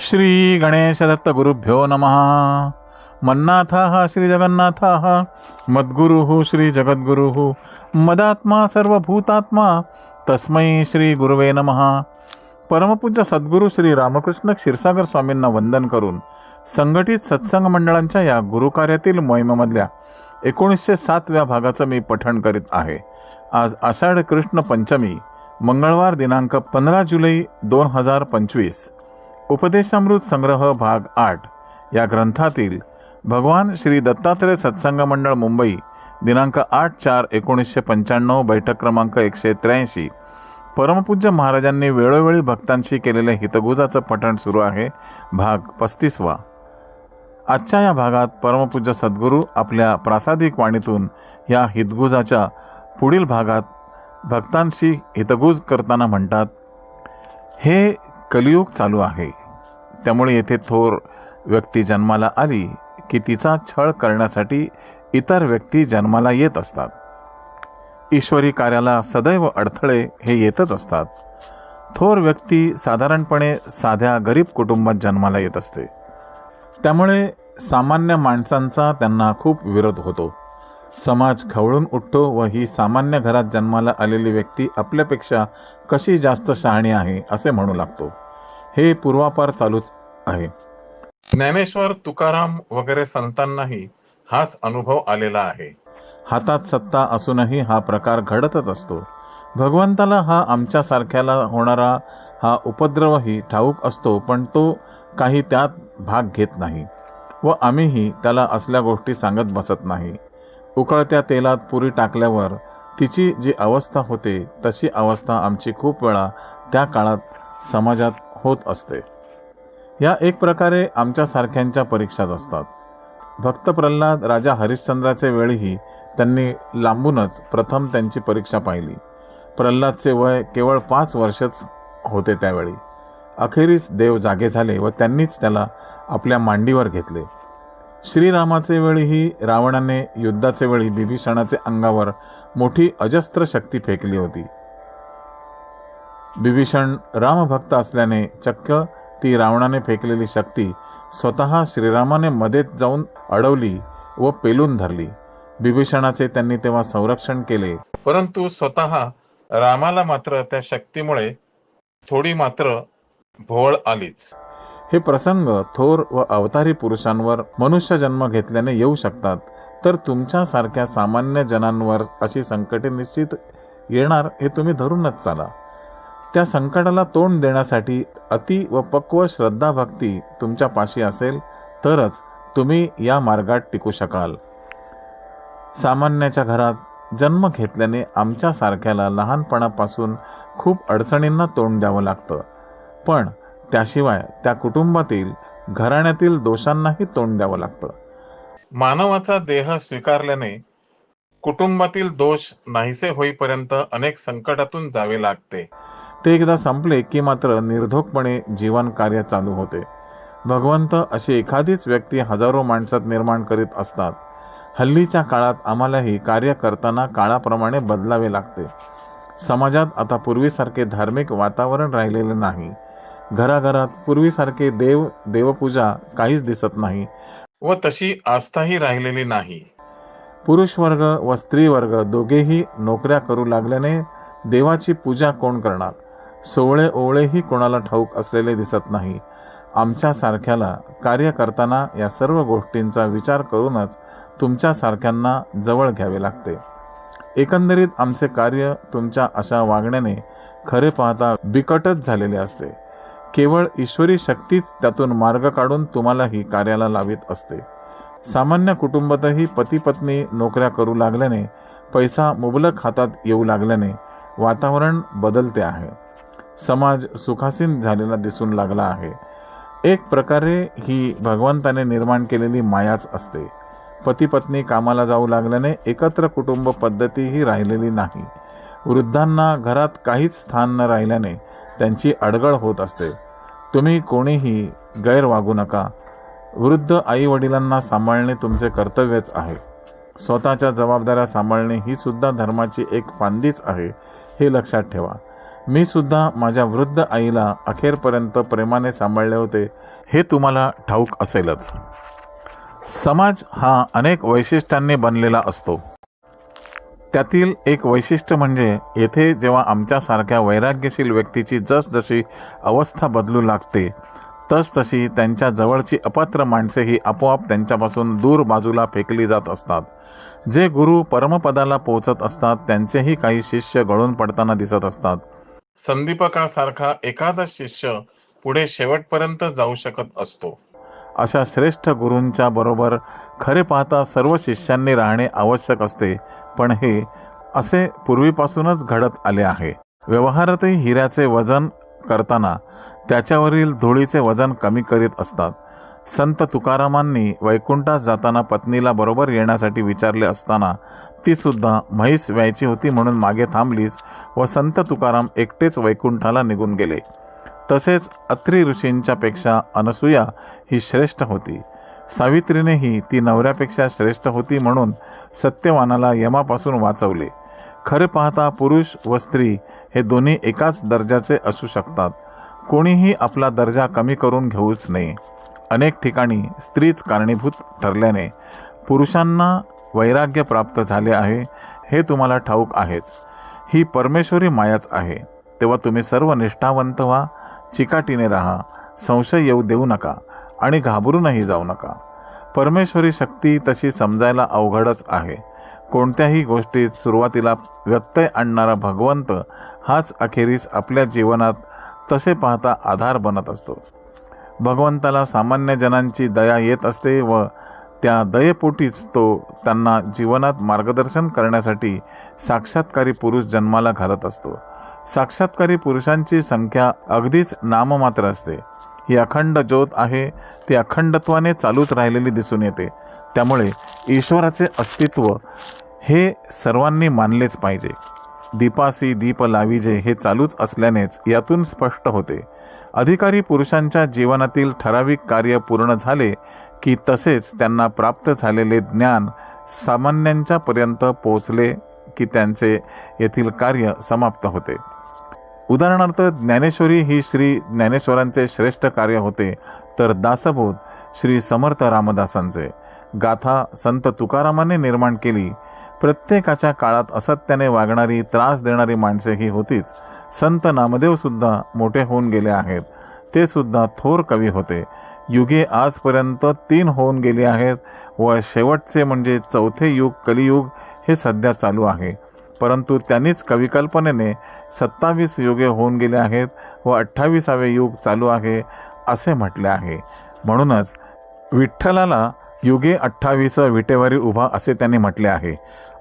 श्री गणेशदत्तगुरुभ्यो नमः। मन्नाथः श्रीजगन्नाथः मद्गुरुः श्रीजगद्गुरुः मदात्मा सर्वभूतात्मा तस्मै श्रीगुरुवे नमः। परमपूज्य सद्गुरू श्री रामकृष्ण क्षीरसागर स्वामींना वंदन करून संघटित सत्संग मंडळांच्या या गुरुकार्यातील मोहिमेमधल्या एकोणीसशे सातव्या भागाचं मी पठण करीत आहे. आज आषाढ कृष्ण पंचमी मंगळवार दिनांक पंधरा जुलै दोन हजार पंचवीस. उपदेशामृत संग्रह भाग आठ या ग्रंथातील भगवान श्री दत्तात्रय सत्संग मंडळ मुंबई दिनांक आठ चार एकोणीसशे पंच्याण्णव बैठक क्रमांक एकशे त्र्याऐंशी. परमपूज्य महाराजांनी वेळोवेळी भक्तांशी केलेले हितगुजाचं पठण सुरू आहे. भाग पस्तीसवा. आजच्या या भागात परमपूज्य सद्गुरू आपल्या प्रासादिक वाणीतून या हितगुजाच्या पुढील भागात भक्तांशी हितगुज करताना म्हणतात हे कलियुग चालू आहे. त्यामुळे येथे थोर व्यक्ती जन्माला आली की तिचा छळ करण्यासाठी इतर व्यक्ती जन्माला येत असतात. ईश्वरी कार्याला सदैव अडथळे हे येतच असतात. थोर व्यक्ती साधारणपणे साध्या गरीब कुटुंबात जन्माला येत असते. त्यामुळे सामान्य माणसांचा त्यांना खूप विरोध होतो. समाज खवळून उठतो व ही सामान्य घरात जन्माला आलेली व्यक्ती आपल्यापेक्षा कशी जास्त शहाणी आहे असे म्हणू लागतो. हे पूर्वापार चालूच आहे. ज्ञानेश्वर तुकाराम वगैरे संतांनाही हाच अनुभव आलेला आहे. हातात सत्ता असूनही हा प्रकार घडतच असतो. भगवंताला हा आमच्यासारख्याला होणारा हा उपद्रवही ठाऊक असतो पण तो काही त्यात भाग घेत नाही व आम्हीही त्याला असल्या गोष्टी सांगत बसत नाही. उकळत्या तेलात पुरी टाकल्यावर तिची जी अवस्था होते तशी अवस्था आमची खूप वेळा त्या काळात समाजात होत असते. या एक प्रकारे आमच्यासारख्यांच्या परीक्षाच असतात. भक्त प्रल्हाद राजा हरिश्चंद्राचे वेळीही त्यांनी लांबूनच प्रथम त्यांची परीक्षा पाहिली. प्रल्हादचे वय केवळ पाच वर्षच होते त्यावेळी. अखेरीस देव जागे झाले व त्यांनीच त्याला आपल्या मांडीवर घेतले. श्रीरामाचे वेळीही रावणाने युद्धाचे वेळी बिभीषणाचे अंगावर मोठी अजस्त्र शक्ती फेकली होती. बिभीषण रामभक्त असल्याने चक्क ती रावणाने फेकलेली शक्ती स्वतः श्रीरामाने मध्येच जाऊन अडवली व पेलून धरली. बिभीषणाचे त्यांनी तेव्हा संरक्षण केले. परंतु स्वतः रामाला मात्र त्या शक्तीमुळे थोडी मात्र भोळ आलीच. हे प्रसंग थोर व अवतारी पुरुषांवर मनुष्य जन्म घेतल्याने येऊ शकतात. तर तुमच्यासारख्या सामान्य जनांवर अशी संकटे निश्चित येणार हे तुम्ही धरूनच चाला. त्या संकटाला तोंड देण्यासाठी अति व पक्व श्रद्धा भक्ती तुमच्या पाशी असेल तरच तुम्ही या मार्गात टिकू शकाल. सामान्याच्या घरात जन्म घेतल्याने आमच्या सारख्याला लहानपणापासून खूप अडचणींना तोंड द्यावं लागतं. पण त्याशिवाय त्या कुटुंबातील घराण्यातील दोषांनाही तोंड द्यावं लागतं. मानवाचा देह स्वीकारल्याने कुटुंबातील दोष नाहीसे होईपर्यंत अनेक संकटातून जावे लागते. ते एकदा संपले की मात्र निर्धोकपणे जीवन कार्य चालू होते. भगवंत अशी एखादीच व्यक्ती हजारो माणसात निर्माण करीत असतात. हल्लीच्या काळात आम्हालाही कार्य करताना काळाप्रमाणे बदलावे लागते. समाजात आता पूर्वीसारखे धार्मिक वातावरण राहिलेले नाही. घराघरात पूर्वीसारखे देव देवपूजा काहीच दिसत नाही व तशी आस्थाही राहिलेली नाही. पुरुष वर्ग व स्त्री वर्ग दोघेही नोकऱ्या करू लागल्याने देवाची पूजा कोण करणार? सोवळे ओवळेही कोणाला ठाऊक असलेले दिसत नाही. आमच्या सारख्याला कार्य करताना या सर्व गोष्टींचा विचार करूनच तुमच्या सारख्यांना जवळ घ्यावे लागते. एकंदरीत आमचे कार्य तुमच्या अशा वागण्याने खरे पाहता बिकटच झालेले असते. केवळ ईश्वरी शक्तीच त्यातून मार्ग काढून तुम्हालाही कार्याला लावित असते. सामान्य कुटुंबातही पती पत्नी नोकऱ्या करू लागल्याने पैसा मुबलक हातात येऊ लागल्याने वातावरण बदलते आहे. समाज सुखासीन झालेला दिसून लागला आहे. एक प्रकारे ही भगवंताने निर्माण केलेली मायाच असते. पती पत्नी कामाला जाऊ लागल्याने एकत्र कुटुंब पद्धतीही राहिलेली नाही. वृद्धांना घरात काहीच स्थान न राहिल्याने त्यांची अडगळ होत असते. तुम्ही कोणीही गैर वागू नका. वृद्ध आई वडिलांना सांभाळणे तुमचे कर्तव्यच आहे. स्वतःच्या जबाबदाऱ्या सांभाळणे ही सुद्धा धर्माची एक फांदीच आहे हे लक्षात ठेवा. मी सुद्धा माझ्या वृद्ध आईला अखेरपर्यंत प्रेमाने सांभाळले होते. हे तुम्हाला ठाऊक असेलच. समाज हा अनेक वैशिष्ट्यांनी बनलेला असतो. त्यातील एक वैशिष्ट्य म्हणजे येथे जेव्हा आमच्यासारख्या वैराग्यशील व्यक्तीची जसजशी अवस्था बदलू लागते तसतशी त्यांच्या जवळची अपात्र माणसे ही आपोआप त्यांच्यापासून दूर बाजूला फेकली जात असतात. जे गुरु परमपदाला पोहोचत असतात त्यांचेही काही शिष्य गळून पडताना दिसत असतात. संदीपकासारखा एखादा शिष्य पुढे शेवटपर्यंत जाऊ शकत असतो. अशा श्रेष्ठ गुरूंच्या बरोबर खरे पाहता सर्व शिष्यांनी राहणे आवश्यक असते पण हे असे पूर्वीपासूनच घडत आले आहे. व्यवहारातही हिऱ्याचे वजन करताना त्याच्यावरील धुळीचे वजन कमी करीत असतात. संत तुकारामांनी वैकुंठात जाताना पत्नीला बरोबर येण्यासाठी विचारले असताना तीसुद्धा म्हैस व्यायची होती म्हणून मागे थांबलीच व संत तुकाराम एकटेच वैकुंठाला निघून गेले. तसेच अत्री ऋषींच्या पेक्षा अनसूया ही श्रेष्ठ होती. सावित्रीनेही ती नवऱ्यापेक्षा श्रेष्ठ होती म्हणून सत्यवानाला यमापासून वाचवले. खरे पाहता पुरुष व स्त्री हे दोन्ही एकाच दर्जाचे असू शकतात. कोणीही आपला दर्जा कमी करून घेऊच नये. अनेक ठिकाणी स्त्रीच कारणीभूत ठरल्याने पुरुषांना वैराग्य प्राप्त झाले आहे हे तुम्हाला ठाऊक आहेच. ही परमेश्वरी मायाच आहे. तेव्हा तुम्ही सर्व निष्ठावंत व्हा चिकाटीने राहा संशय येऊ देऊ नका आणि घाबरूनही जाऊ नका. परमेश्वरी शक्ती तशी समजायला अवघडच आहे. कोणत्याही गोष्टीत सुरुवातीला व्यत्यय आणणारा भगवंत हाच अखेरीस आपल्या जीवनात तसे पाहता आधार बनत असतो. भगवंताला सामान्य जनांची दया येत असते व त्या दयेपोटीच तो त्यांना जीवनात मार्गदर्शन करण्यासाठी साक्षात्कारी पुरुष जन्माला घालत असतो. साक्षात्कारी पुरुषांची संख्या अगदीच नाममात्र असते. ही अखंड ज्योत आहे ती अखंडत्वाने चालूच राहिलेली दिसून येते. त्यामुळे ईश्वराचे अस्तित्व हे सर्वांनी मानलेच पाहिजे. दीपासी दीप लाविजे हे चालूच असल्यानेच यातून स्पष्ट होते. अधिकारी पुरुषांच्या जीवनातील ठराविक कार्य पूर्ण झाले की तसेच त्यांना प्राप्त झालेले ज्ञान सामान्यांच्या पर्यंत पोहोचले की त्यांचे येथील कार्य समाप्त होते. उदाहरणार्थ ज्ञानेश्वरी ही श्री ज्ञानेश्वरांचे श्रेष्ठ कार्य होते तर दासबोध श्री समर्थ रामदासांचे. गाथा संत तुकारामाने निर्माण केली. प्रत्येकाच्या काळात असत्याने वागणारी त्रास देणारी माणसे ही होतीच. संत नामदेव सुद्धा मोठे होऊन गेले आहेत. ते सुद्धा थोर कवी होते. युगे आजपर्यंत तीन होऊन गेली आहेत व शेवटचे म्हणजे चौथे युग कलियुग हे सध्या चालू आहे. परंतु त्यांनीच कविकल्पनेने सत्तावीस युगे होऊन गेले आहेत व अठ्ठावीसावे युग चालू आहे असे म्हटले आहे. म्हणूनच विठ्ठलाला युगे अठ्ठावीस विटेवारी उभा असे त्यांनी म्हटले आहे.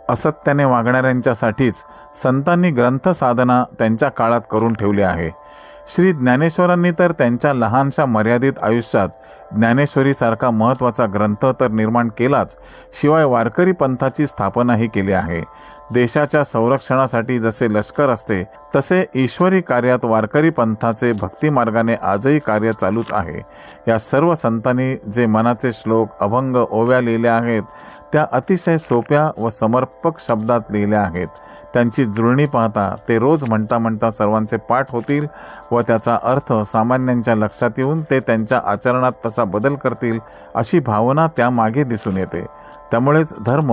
असत्याने वागणाऱ्यांच्यासाठीच संतांनी ग्रंथ साधना त्यांच्या काळात करून ठेवली आहे. श्री ज्ञानेश्वरांनी तर त्यांच्या लहानशा मर्यादित आयुष्यात ज्ञानेश्वरीसारखा महत्त्वाचा ग्रंथ तर निर्माण केलाच शिवाय वारकरी पंथाची स्थापनाही केली आहे. देशाच्या संरक्षणासाठी जसे लष्कर असते तसे ईश्वरी कार्यात वारकरी पंथाचे भक्तिमार्गाने आजही कार्य चालूच आहे. या सर्व संतांनी जे मनाचे श्लोक अभंग ओव्या लिहिल्या आहेत त्या अतिशय सोप्या व समर्पक शब्दात लिहिल्या आहेत. त्यांची जुळणी पाहता ते रोज म्हणता म्हणता सर्वांचे पाठ होतील व त्याचा अर्थ सामान्यांच्या लक्षात येऊन ते त्यांच्या आचरणात तसा बदल करतील अशी भावना त्यामागे दिसून येते. त्यामुळेच धर्म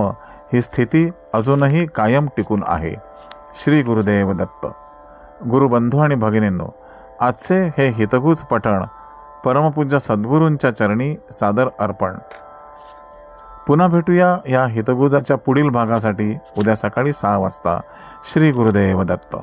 ही स्थिती अजूनही कायम टिकून आहे. श्री गुरुदेव दत्त. गुरुबंधू आणि भगिनींनो आजचे हे हितगुज पठण परमपूज्य सद्गुरूंच्या चरणी सादर अर्पण. पुन्हा भेटूया या हितगुजाच्या पुढील भागासाठी उद्या सकाळी सहा वाजता. श्री गुरुदेव दत्त.